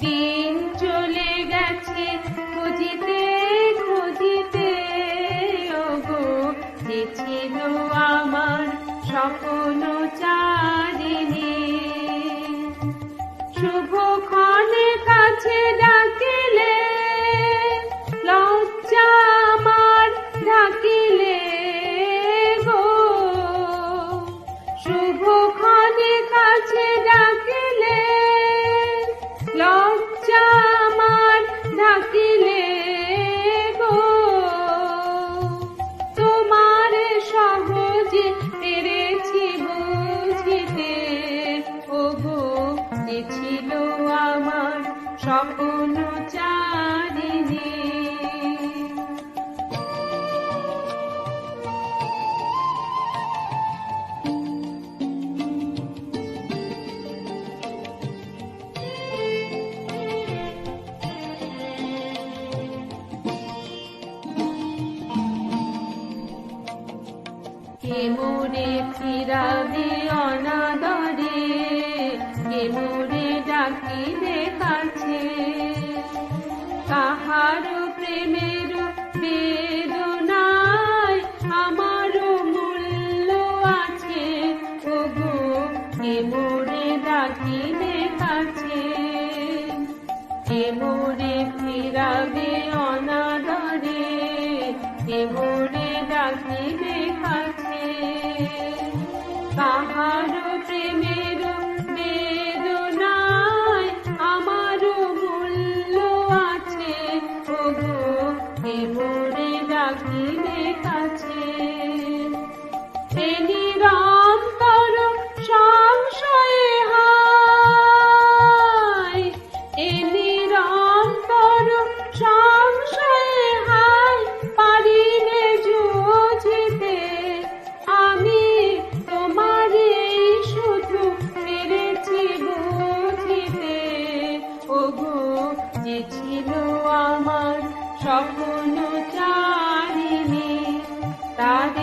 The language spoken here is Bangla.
দিন চলে গেছে খুঁজিতে খুঁজিতে ওগো যে ছিল আমার স্বপ্ন চারিণী শুভ স্বপ্ন চারিণী কে মোরে ফিরাবে অনাদরে? কাছে কাহার প্রেমের বেদনায় আমার মূল্য আছে। ওগো কে মোরে ডাকিবে কাছে কে মোরে ফিরাবে অনাদরে কে মোরে কে মোরে ডাকিবে কাছে। এ নিরন্তর সংশয়ে এ নিরন্তর সংশয়ে পারিলে জুঝিতে আমি তোমারে শুধু বুঝিতে। ওগো ছিল